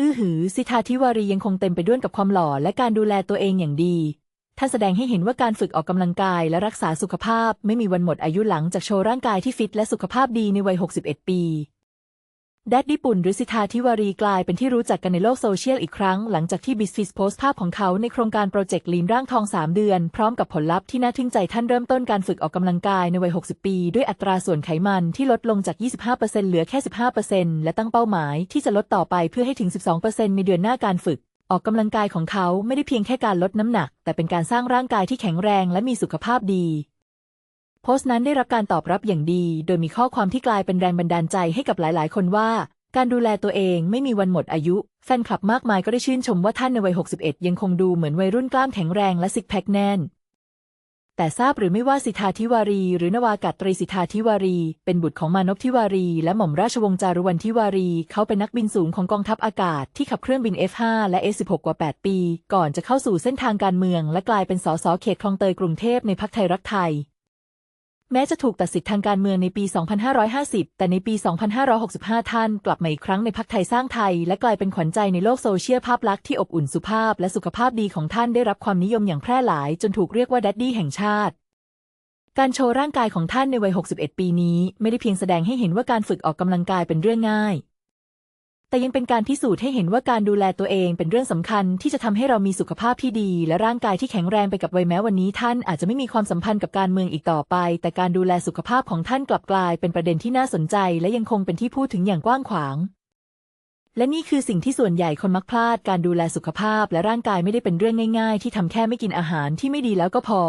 อื้อหือสิทาธิวารียังคงเต็มไปด้วยกับความหล่อและการดูแลตัวเองอย่างดีท่านแสดงให้เห็นว่าการฝึกออกกำลังกายและรักษาสุขภาพไม่มีวันหมดอายุหลังจากโชว์ร่างกายที่ฟิตและสุขภาพดีในวัย 61 ปี แดดดี้ปุ่นหรือสิทธาธิวารีกลายเป็นที่รู้จักกันในโลกโซเชียลอีกครั้ง หลังจากที่บิสฟิสโพสต์ภาพของเขาในโครงการโปรเจกต์ลีนร่างทอง 3 เดือน พร้อมกับผลลัพธ์ที่น่าทึ่งใจท่านเริ่มต้นการฝึกออกกำลังกายในวัย 60 ปี ด้วยอัตราส่วนไขมันที่ลดลงจาก 25%เหลือแค่ 15%และตั้งเป้าหมายที่จะลดต่อไปเพื่อให้ถึง 12%ในเดือนหน้าการฝึก ออกกำลังกายของเขาไม่ได้เพียงแค่การลดน้ำหนัก แต่เป็นการสร้างร่างกายที่แข็งแรงและมีสุขภาพดี โพสต์นั้นได้รับการตอบรับอย่างดี โดยมีข้อความที่กลายเป็นแรงบันดาลใจให้กับหลาย ๆ คนว่า การดูแลตัวเองไม่มีวันหมดอายุ แฟนคลับมากมายก็ได้ชื่นชมว่าท่านในวัย 61 ยังคงดูเหมือนวัยรุ่นกล้ามแข็งแรงและซิกแพคแน่น แต่ทราบหรือไม่ว่าสิทธาธิวารี หรือนวากาตรีสิทธาธิวารี เป็นบุตรของมานพธิวารี และหม่อมราชวงศ์จารุวรรณธิวารี เขาเป็นนักบินสูงของกองทัพอากาศที่ขับเครื่องบิน F5 และ F16 กว่า 8 ปี ก่อนจะเข้าสู่เส้นทางการเมือง และกลายเป็นสสเขตคลองเตยกรุงเทพในพรรคไทยรักไทย แม้จะถูกตัดสิทธิ์ทางการเมืองในปี 2550 แต่ในปี 2565 ท่านกลับมาอีกครั้งในพักไทยสร้างไทย และกลายเป็นขวัญใจในโลกโซเชียลภาพลักษณ์ที่อบอุ่นสุภาพและสุขภาพดีของท่านได้รับความนิยมอย่างแพร่หลาย จนถูกเรียกว่าดัดดี้แห่งชาติ การโชว์ร่างกายของท่านในวัย 61 ปีนี้ ไม่ได้เพียงแสดงให้เห็นว่าการฝึกออกกำลังกายเป็นเรื่องง่าย แต่ยังเป็นการพิสูจน์ให้เห็นว่าการดูแลตัวเองเป็นเรื่องสำคัญที่จะทำให้เรามีสุขภาพที่ดี และร่างกายที่แข็งแรงไปกับวัยแม้วันนี้ท่านอาจจะไม่มีความสัมพันธ์กับการเมืองอีกต่อไป แต่การดูแลสุขภาพของท่านกลับกลายเป็นประเด็นที่น่าสนใจ และยังคงเป็นที่พูดถึงอย่างกว้างขวาง และนี่คือสิ่งที่ส่วนใหญ่คนมักพลาด การดูแลสุขภาพ และร่างกายไม่ได้เป็นเรื่องง่าย ๆ ที่ทำแค่ไม่กินอาหารที่ไม่ดีแล้วก็พอ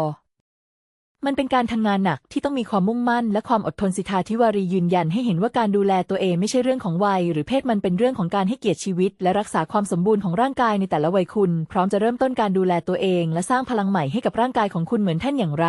มันเป็นการทำงานหนักที่ต้องมีความมุ่งมั่น และความอดทนสิทธาธิวารียืนยันให้เห็นว่าการดูแลตัวเองไม่ใช่เรื่องของวัย หรือเพศมันเป็นเรื่องของการให้เกียรติชีวิต และรักษาความสมบูรณ์ของร่างกายในแต่ละวัยคุณ พร้อมจะเริ่มต้นการดูแลตัวเอง และสร้างพลังใหม่ให้กับร่างกายของคุณเหมือนท่านอย่างไร